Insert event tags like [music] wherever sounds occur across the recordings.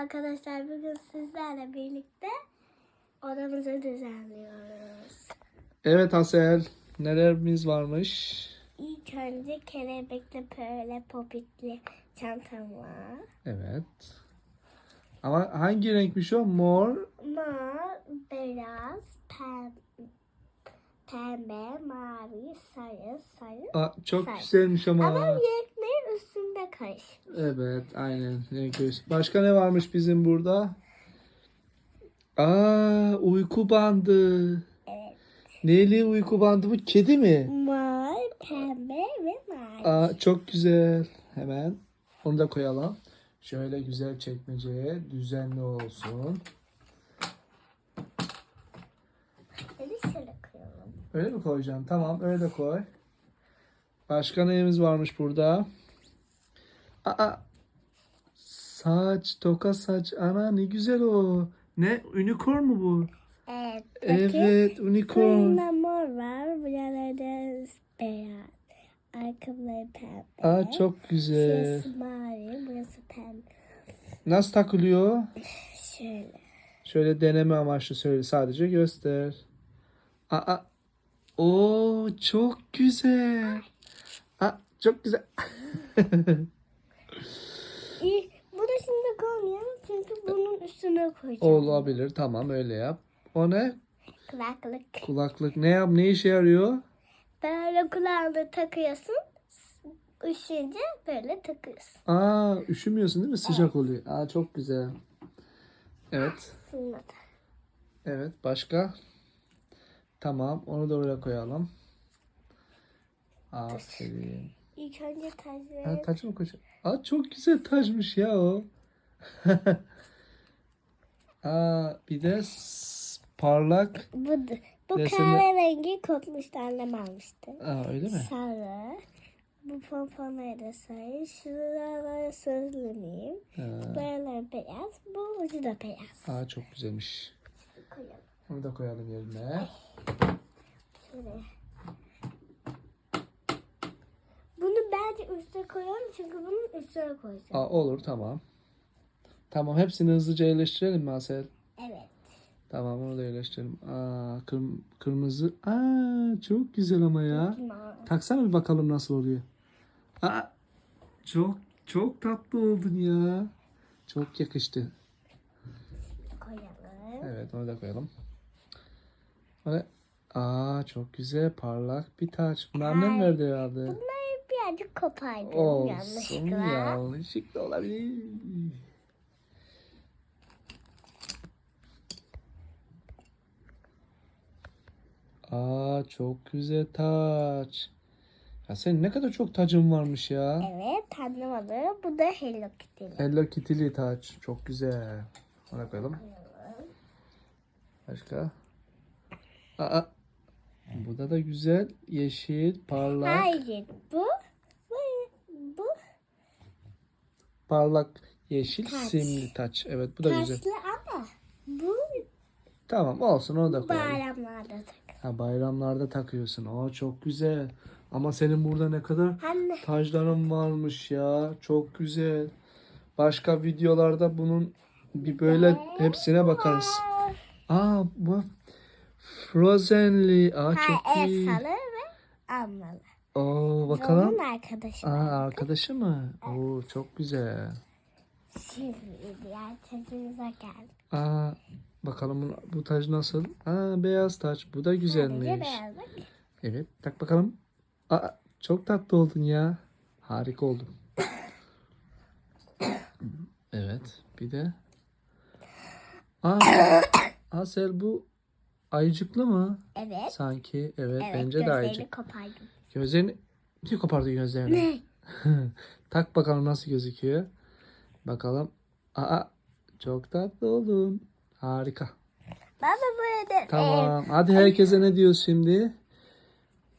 arkadaşlar bugün sizlerle birlikte odamızı düzenliyoruz. Evet Asel. Nelerimiz varmış? İlk önce kelebekli böyle popitli çantam var. Evet. Ama hangi renkmiş o? Mor. Mor, beyaz, pem, pembe, mavi, sarı, sarı. Aa, çok Sarı. güzelmiş ama. Ama renklerin üstünde karışık. Evet aynen. Başka ne varmış bizim burada? Aa uyku bandı. Evet. Neyli uyku bandı bu? Kedi mi? Mor, pembe ve mavi. Aa çok güzel. Hemen onu da koyalım. Şöyle güzel çekmeceye düzenli olsun. Eli şöyle koyalım. Öyle mi koyacaksın? Tamam öyle de koy. Başka neyimiz varmış burada? Aa, saç, toka saç. Ana ne güzel o. Ne? Unicorn mu bu? Evet. Evet, unicorn. Bunda mor var. Buralarda beyaz. Ayakkabıları pembe. Aa çok güzel. Şurası mavi. Burası pembe. Nasıl takılıyor? Şöyle. Şöyle deneme amaçlı söyle. Sadece göster. Aa, o çok güzel. Aa, çok güzel. [laughs] Koymayalım çünkü bunun üstüne koyacağım. Olabilir. Tamam öyle yap. O ne? Kulaklık. Kulaklık. Ne yap? Ne işe yarıyor? Böyle kulağında takıyorsun. Üşüyünce böyle takıyorsun. Aa, üşümüyorsun değil mi? Sıcak oluyor. Aa, çok güzel. Evet. Evet. Başka? Tamam. Onu da oraya koyalım. Aferin. İlk önce tacları. Ha, taç mı koyacağım? Aa, çok güzel taşmış ya o. [laughs] Aa, bir de parlak. Bu, bu Resimde- kahverengi kokmuştu annem almıştı. Aa, öyle mi? Sarı. Bu pomponları da sarı. Şuralara sözlüğüm. Ha, Buralar beyaz. Bu ucu da beyaz. aa, çok güzelmiş. Koyalım. Onu da koyalım yerine. Şuraya. Bunu bence üste koyalım çünkü bunun üstüne koyacağım. Aa, olur tamam. Tamam hepsini hızlıca yerleştirelim mi Asel? Evet. Tamam onu da yerleştirelim. Aa, kırm- kırmızı. Aa, çok güzel ama ya. Taksana bir bakalım nasıl oluyor. Aa, çok çok tatlı oldun ya. Çok yakıştı. koyalım. Evet onu da koyalım. Böyle. Aa çok güzel parlak bir taç. Bunu annem verdi herhalde. Bunları birazcık kopardım Olsun yanlışlıkla. yanlışlıkla olabilir. Aa çok güzel taç. Ya senin ne kadar çok tacın varmış ya. Evet tanımadı. Bu da Hello Kitty. Hello Kitty'li taç. Çok güzel. Ona koyalım. Başka? Aa. Bu da da güzel. Yeşil, parlak. Hayır bu. Bu. Bu Parlak yeşil Taç. simli taç. Evet bu da güzel. taşlı ama bu Tamam olsun onu da koyalım. bayramlarda tak. Ha, bayramlarda takıyorsun. Aa çok güzel. Ama senin burada ne kadar Anne. tacların varmış ya. Çok güzel. Başka videolarda bunun bir böyle hepsine bakarız. Aa bu Frozenly. Aa çok Ha, iyi. Elsalı ve Annalı. Oo bakalım. Onun arkadaşı. Aa arkadaşı mı? Oo çok güzel. Şimdi diğer tezimize geldik. Aa bakalım bu, bu taç nasıl? Aa beyaz taç. Bu da güzelmiş. Evet tak bakalım. Aa çok tatlı oldun ya. Harika oldun. Evet bir de. Aa [coughs] Asel bu ayıcıklı mı? Evet. Sanki evet, Evet bence de gözlerini ayıcık. kopardım. Gözlerini niye kopardı gözlerini? Ne? [laughs] tak bakalım nasıl gözüküyor. Bakalım. Aa çok tatlı oldun. Harika. Baba burada. Tamam. Hadi herkese ne diyoruz şimdi?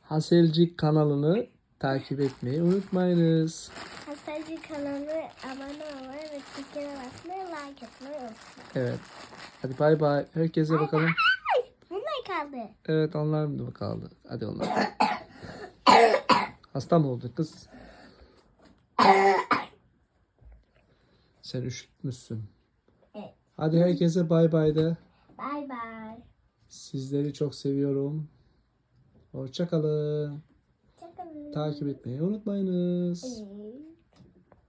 Haselcik kanalını takip etmeyi unutmayınız. Hastalcı kanalına abone olmayı ve çekene basmayı, like atmayı unutmayın. Evet. Hadi bay bay. Herkese bakalım. Bunlar kaldı. Evet onlar mı kaldı? Hadi onlar. [coughs] Hasta mı oldu kız? Sen üşütmüşsün. Hadi herkese bay bay de. Bay bay. Sizleri çok seviyorum. Hoşça kalın. Hoşçakalın. Takip etmeyi unutmayınız. Evet.